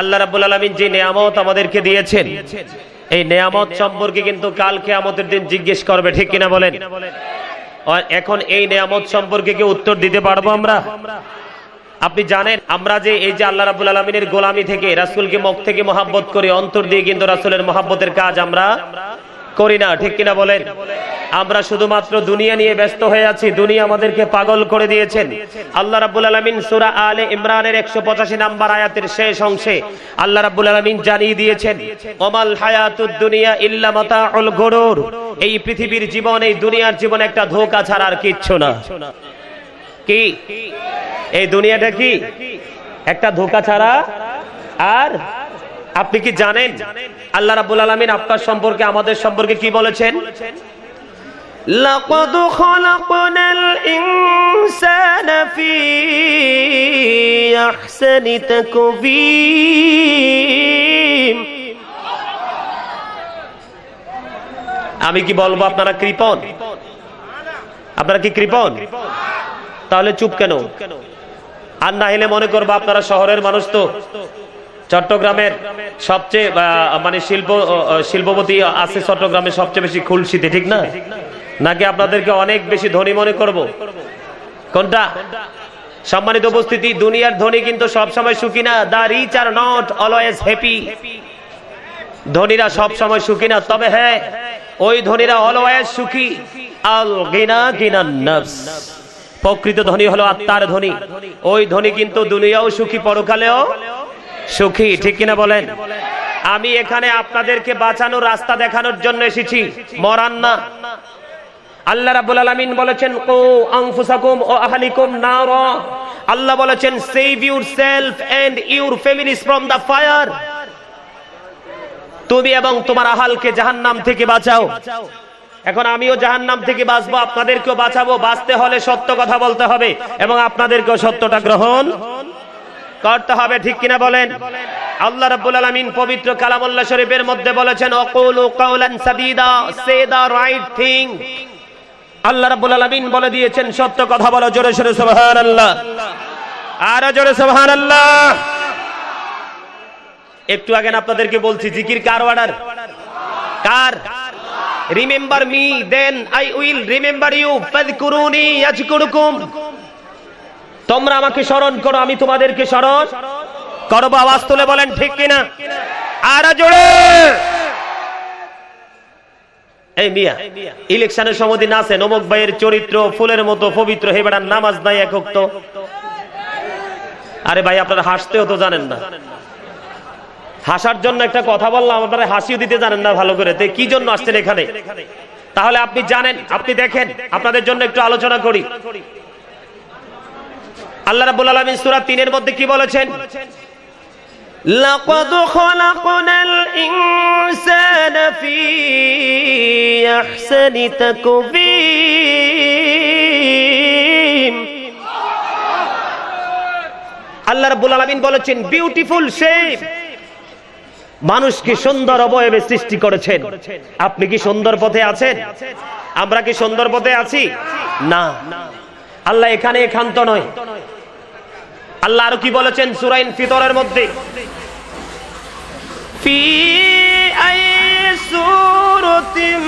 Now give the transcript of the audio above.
আল্লাহ রাবুল আলমিন যে নিয়ামত আমাদেরকে দিয়েছেন, এই নিয়ামত সম্পর্কে কিন্তু কালকে আমাদের দিন জিজ্ঞেস করবে, ঠিক কিনা বলেন? এখন এই নিয়ামত সম্পর্কে কি উত্তর দিতে পারব আমরা? আপনি জানেন, আমরা যে এই যে আল্লাহ রাবুল আলমিনের গোলামি থেকে, রাসুলকে মুখ থেকে মহাব্বত করি অন্তর দিয়ে কিন্তু রাসুলের মহাব্বতের কাজ আমরা করি না, ঠিক কিনা বলেন? আমরা শুধুমাত্র দুনিয়া নিয়ে ব্যস্ত হয়ে আছি, দুনিয়া আমাদেরকে পাগল করে দিয়েছেন। আল্লাহ রাব্বুল আলামিন সূরা আলে ইমরানের 185 নাম্বার আয়াতের শেষ অংশে আল্লাহ রাব্বুল আলামিন জানিয়ে দিয়েছেন, ওমাল হায়াতুদ দুনিয়া ইল্লা মাতাউল গুরুর। এই পৃথিবীর জীবন, এই দুনিয়ার জীবন একটা ধোঁকা ছাড়া আর কিচ্ছু না। কি? এই দুনিয়াটা কি? একটা ধোকা ছাড়া আর আপনি কি জানেন আল্লাহ রাব্বুল আলামিন আপনার সম্পর্কে আমাদের সম্পর্কে কি বলেছেন? আহসানি তাকবীম আমি কি বলব আপনারা কৃপণ? আপনারা কি কৃপণ? তাহলে চুপ কেন? আর না হলে মনে করব আপনারা শহরের মানুষ তো। চট্টগ্রামের সবচেয়ে মানে শিল্প শিল্পপতি আছে চট্টগ্রামে সবচেয়ে বেশি খুলশিতে, ঠিক না? নাকি আপনাদেরকে অনেক বেশি ধনী মনে করব? কোনটা? সম্মানিত উপস্থিতি, দুনিয়ার ধনী কিন্তু সব সময় সুখী না। The rich are not always happy ধনীরা সব সময় সুখী না। তবে হ্যাঁ ওই ধনীরা অলওয়েজ সুখী। আল গিনা গিনা নফস। প্রকৃত ধনী হলো আত্মার ধনী। ওই ধনী কিন্তু দুনিয়াও সুখী, পরকালেও সুখী, ঠিক কিনা বলেন? আমি এখানে আপনাদেরকে বাঁচানোর রাস্তা দেখানোর জন্য এসেছি। মরান না। আল্লাহ রাব্বুল আলামিন বলেছেন, কো আনফুসাকুম ও আহলিকুম নার। আল্লাহ বলেছেন save yourself and your families from the fire তুমি এবং তোমার আহালকে জাহান্নাম থেকে বাঁচাও। এখন আমিও জাহান্নাম থেকে বাঁচবো, আপনাদেরকেও বাঁচাবো। বাঁচতে হলে সত্য কথা বলতে হবে এবং আপনাদেরকেও সত্যটা গ্রহণ করতে হবে, ঠিক কিনা বলেন? আল্লাহ রাব্বুল আলামিন পবিত্র কালামুল্লাহ শরীফের মধ্যে বলেছেন, অকুলু কাওলান সাদীদা সে দা রাইট থিং আল্লাহ রাব্বুল আলামিন বলে দিয়েছেন, সত্য কথা বলো, জোরে জোরে সুবহানাল্লাহ। আরও জোরে সুবহানাল্লাহ। একটু আগে আপনাদেরকে বলছি, জিকির কার order car? Remember me then I will remember you ফাযকুরুনি, ইয়াজকুরুকুম। তোমরা আমাকে স্মরণ করো, আমি তোমাদেরকে স্মরণ করব। আওয়াজ তুলে বলেন, ঠিক কিনা? আর জোরে! এই মিয়া, ইলেকশনের সময় আছে, নমক ভাইয়ের চরিত্র, ফুলের মতো পবিত্র, হে বেড়ার নামাজ নাই একক তো আরে ভাই, আপনারা হাসতেও তো জানেন না। হাসার জন্য একটা কথা বললাম, আপনারা হাসিও দিতে জানেন না ভালো করে। কি জন্য আসছেন এখানে? তাহলে আপনি জানেন, আপনি দেখেন, আপনাদের জন্য একটু আলোচনা করি। আল্লাহ রাব্বুল আলামিন সূরা 3 এর মধ্যে কি বলেছেন? লাকাদ খালাকনাল ইনসানা ফি আহসানি তাকবীম আল্লাহ রাব্বুল আলামিন বলেছেন বিউটিফুল শেপ মানুষকে সুন্দর অবয়বে সৃষ্টি করেছেন। আপনি কি সুন্দর পথে আছেন? আমরা কি সুন্দর পথে আছি? না। আল্লাহ এখানে একান্ত নয়। আল্লাহ আরও কি বলেছেন? সুরাইন ফিতরের মধ্যে। ফি আই সুরতিম